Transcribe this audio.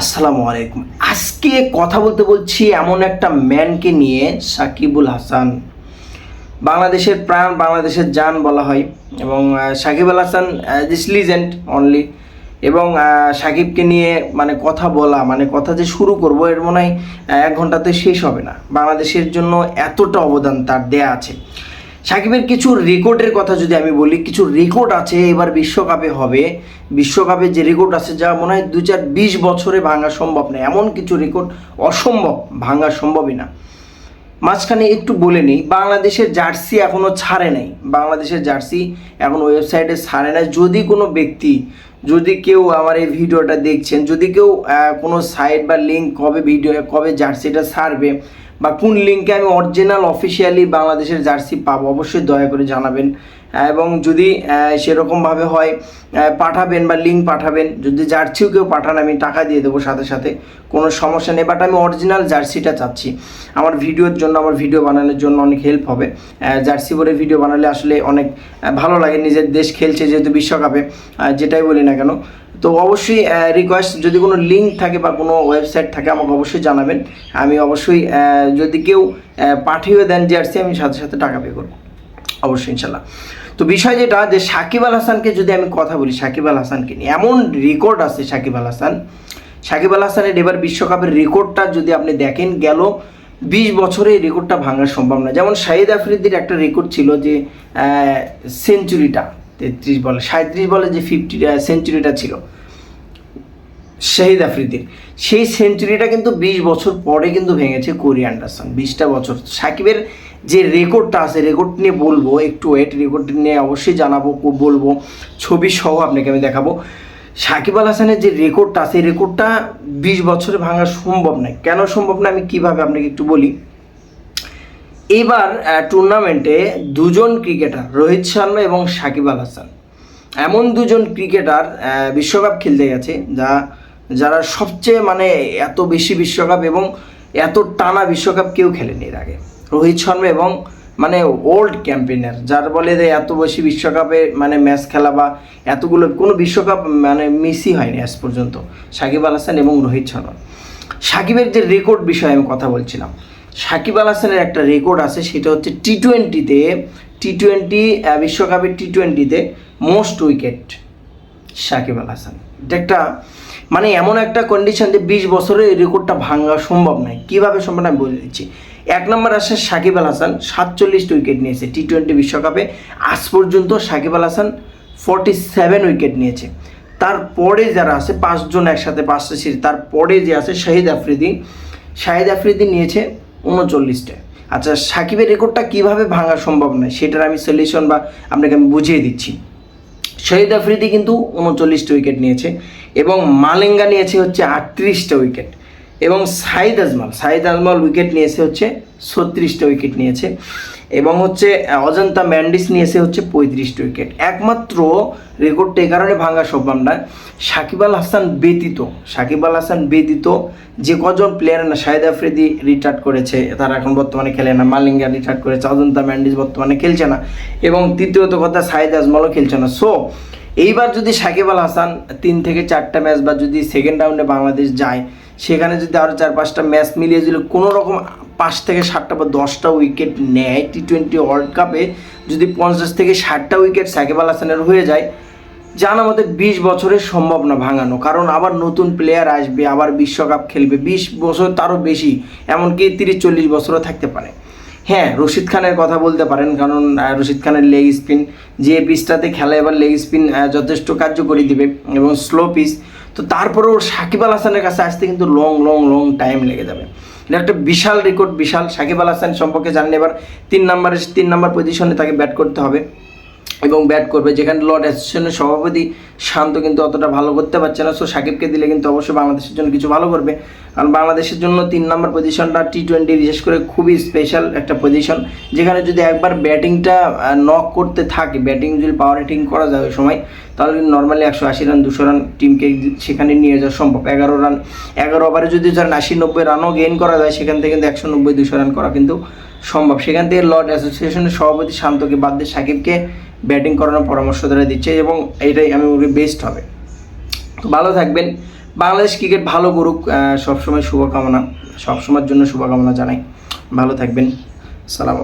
আসসালামু আলাইকুম। আজকে কথা বলতে বলছি এমন একটা ম্যানকে নিয়ে, সাকিবুল হাসান। বাংলাদেশের প্রাণ, বাংলাদেশের জান বলা হয়। এবং Shakib Al Hasan this legend only এবং সাকিবকে নিয়ে মানে কথা বলা মানে কথা যে শুরু করব, এর মনে হয় এক ঘন্টাতে শেষ হবে না। বাংলাদেশের জন্য এতটা অবদান তার দেয়া আছে। সাকিবের কিছু রেকর্ডের কথা যদি আমি বলি, কিছু রেকর্ড আছে, এবার বিশ্বকাপে হবে। বিশ্বকাপে যে রেকর্ড আছে, যা মনে হয় দু চার বিশ বছরে ভাঙা সম্ভব না এমন কিছু রেকর্ড অসম্ভব, ভাঙা সম্ভবই না। মাঝখানে একটু বলে নিই, বাংলাদেশের জার্সি এখনও ছাড়ে নাই। বাংলাদেশের জার্সি এখন ওয়েবসাইটে ছাড়ে নাই। যদি কোনো ব্যক্তি, যদি কেউ আমার এই ভিডিওটা দেখছেন, যদি কেউ কোনো সাইট বা লিঙ্ক কবে ভিডিও কবে জার্সিটা ছাড়বে বা কোন লিঙ্কে আমি অরিজিনাল অফিসিয়ালি বাংলাদেশের জার্সি পাবো, অবশ্যই দয়া করে জানাবেন। এবং যদি সেরকমভাবে হয় পাঠাবেন বা লিঙ্ক পাঠাবেন, যদি জার্সিও কেউ পাঠান, আমি টাকা দিয়ে দেবো সাথে সাথে, কোনো সমস্যা নেই বাট আমি অরিজিনাল জার্সিটা চাচ্ছি। আমার ভিডিওর জন্য, আমার ভিডিও বানানোর জন্য অনেক হেল্প হবে। জার্সি পরে ভিডিও বানালে আসলে অনেক ভালো লাগে, নিজের দেশ খেলছে যেহেতু বিশ্বকাপে যেটাই বলি না কেন। তো অবশ্যই রিকোয়েস্ট যদি কোনো লিঙ্ক থাকে বা কোনো ওয়েবসাইট থাকে, আমাকে অবশ্যই জানাবেন। আমি অবশ্যই যদি কেউ পাঠিয়ে দেন জার্সি, আমি সাথে সাথে টাকা পে করব। অবশ্যই, ইনশাল্লাহ। তো বিষয় যেটা, যে সাকিব আল হাসানকে যদি আমি কথা বলি, সাকিব আল হাসানকে নিয়ে, এমন রেকর্ড আছে সাকিব আল হাসান। সাকিব আল হাসানের এবার বিশ্বকাপের রেকর্ডটা যদি আপনি দেখেন, গেল বিশ বছরে এই রেকর্ডটা ভাঙা সম্ভব না। যেমন শাহিদ আফ্রিদির একটা রেকর্ড ছিল যে সেঞ্চুরিটা তেত্রিশ বলে সাঁত্রিশ বলে যে ফিফটি সেঞ্চুরিটা ছিল শাহিদ আফ্রিদির। সেই সেঞ্চুরিটা কিন্তু বিশ বছর পরে কিন্তু ভেঙেছে কোরি অ্যান্ডারসন বিশটা বছর। সাকিবের যে রেকর্ডটা আছে রেকর্ড নিয়ে বলব, একটু ওয়েট রেকর্ড নিয়ে অবশ্যই জানাব বলব। ছবি সহ আপনাকে আমি দেখাবো। সাকিব আল হাসানের যে রেকর্ডটা আছে রেকর্ডটা বিশ বছরে ভাঙা সম্ভব নয়। কেন সম্ভব না আমি কীভাবে আপনাকে একটু বলি। এইবার টুর্নামেন্টে দুজন ক্রিকেটার রোহিত শর্মা এবং সাকিব আল হাসান। এমন দুজন ক্রিকেটার বিশ্বকাপ খেলতে গেছে, যা, যারা সবচেয়ে মানে এত বেশি বিশ্বকাপ এবং এত টানা বিশ্বকাপ কেউ খেলেনি এর আগে। রোহিত শর্মা এবং মানে ওল্ড ক্যাম্পেনার যার বলে যে এত বেশি বিশ্বকাপে মানে ম্যাচ খেলা বা এতগুলো, কোনো বিশ্বকাপ মানে মিসই হয়নি আজ পর্যন্ত। সাকিব আল হাসান এবং রোহিত শর্মা। সাকিবের যে রেকর্ড বিষয়ে আমি কথা বলছিলাম, সাকিব আল হাসানের একটা রেকর্ড আছে, সেটা হচ্ছে টি টোয়েন্টিতে টি টোয়েন্টি বিশ্বকাপের টি টোয়েন্টিতে মোস্ট উইকেট সাকিব আল হাসান। এটা একটা মানে এমন একটা কন্ডিশন যে বিশ বছরে এই রেকর্ডটা ভাঙা সম্ভব নয়। কীভাবে সম্ভব আমি বলে দিচ্ছি। এক নম্বর আসে সাকিব আল হাসান সাতচল্লিশটা উইকেট নিয়েছে টি টোয়েন্টি বিশ্বকাপে। আজ পর্যন্ত Shakib Al Hasan forty seven wicket নিয়েছে। তারপরে যারা আছে, পাঁচজন একসাথে পাঁচটা সিরিজ, তারপরে যে আছে শাহিদ আফ্রিদি। শাহিদ আফ্রিদি নিয়েছে উনচল্লিশটা। আচ্ছা সাকিবের রেকর্ডটা কীভাবে ভাঙা সম্ভব নয়, সেটার আমি সলিউশন বা আপনাকে আমি বুঝিয়ে দিচ্ছি। শহীদ আফ্রিদি কিন্তু উনচল্লিশটা উইকেট নিয়েছে এবং মালেঙ্গা নিয়েছে হচ্ছে আটত্রিশটা উইকেট। এবং সাইদ আজমাল, সাইদ আজমল উইকেট নিয়েছে হচ্ছে ছত্রিশটা উইকেট নিয়েছে এবং হচ্ছে অজন্তা ম্যান্ডিস নিয়েছে হচ্ছে পঁয়ত্রিশটা উইকেট একমাত্র রেকর্ডটা এ কারণে ভাঙা সম্ভব না সাকিব আল হাসান ব্যতীত, সাকিব আল হাসান ব্যতীত যে কজন প্লেয়ার না শাহিদ আফ্রিদি রিটায়ার্ড করেছে, তারা এখন বর্তমানে খেলে না, মালিঙ্গা রিটায়ার্ড করেছে, অজন্তা ম্যান্ডিস বর্তমানে খেলছে না এবং তৃতীয়ত কথা, সাইদ আজমলও খেলছে না। সো এইবার যদি সাকিব আল হাসান তিন থেকে চারটা ম্যাচ বা যদি সেকেন্ড রাউন্ডে বাংলাদেশ যায়, সেখানে যদি আরও চার পাঁচটা ম্যাচ মিলিয়ে যদি কোনো রকম পাঁচ থেকে সাতটা বা দশটা উইকেট নেয় টি টোয়েন্টি ওয়ার্ল্ড কাপে যদি পঞ্চাশ থেকে ষাটটা উইকেট সাকিব আল হাসানের হয়ে যায়, জানা মতে বিশ বছরের সম্ভব না ভাঙানো। কারণ আবার নতুন প্লেয়ার আসবে, আবার বিশ্বকাপ খেলবে, বিশ বছর তারও বেশি, এমনকি তিরিশ চল্লিশ বছরও থাকতে পারে। হ্যাঁ রশিদ খানের কথা বলতে পারেন, কারণ রশিদ খানের লেগ স্পিন যে পিচটাতে খেলা এবার লেগ স্পিন যথেষ্ট কার্যকরী দিবে, এবং স্লো পিচ তো তারপরেও সাকিব আল হাসানের কাছে আসতে কিন্তু লং লং লং টাইম লেগে যাবে। এটা একটা বিশাল রেকর্ড বিশাল সাকিব আল হাসান সম্পর্কে জানলে এবার তিন নম্বরে তিন নম্বর পজিশনে তাকে ব্যাট করতে হবে। এবং ব্যাট করবে। যেখানে লর্ড অ্যাসোসিয়েশনের সভাপতি শান্ত কিন্তু অতটা ভালো করতে পারছে না। সো সাকিবকে দিলে কিন্তু অবশ্যই বাংলাদেশের জন্য কিছু ভালো করবে। কারণ বাংলাদেশের জন্য তিন নম্বর পজিশনটা টি টোয়েন্টি বিশেষ করে খুবই স্পেশাল একটা পজিশন যেখানে যদি একবার ব্যাটিংটা নক করতে থাকে ব্যাটিং যদি পাওয়ার হিটিং করা যায় ওই সময়, তাহলে নর্মালি একশো আশি রান দুশো রান টিমকে সেখানে নিয়ে যাওয়া সম্ভব। এগারো রান এগারো ওভারে যদি ধরেন আশি নব্বই রানও গেইন করা যায়, সেখান থেকে কিন্তু একশো নব্বই, দুশো রান করা কিন্তু সম্ভব। সেখান থেকে লর্ড অ্যাসোসিয়েশনের সভাপতি শান্তকে বাদ দিয়ে সাকিবকে ব্যাটিং করানোর পরামর্শ তারা দিচ্ছে এবং এটাই আমি বলি বেস্ট হবে। তো ভালো থাকবেন। বাংলাদেশ ক্রিকেট ভালো করুক সবসময় শুভকামনা, সবসময়ের জন্য শুভকামনা জানাই। ভালো থাকবেন। সালাম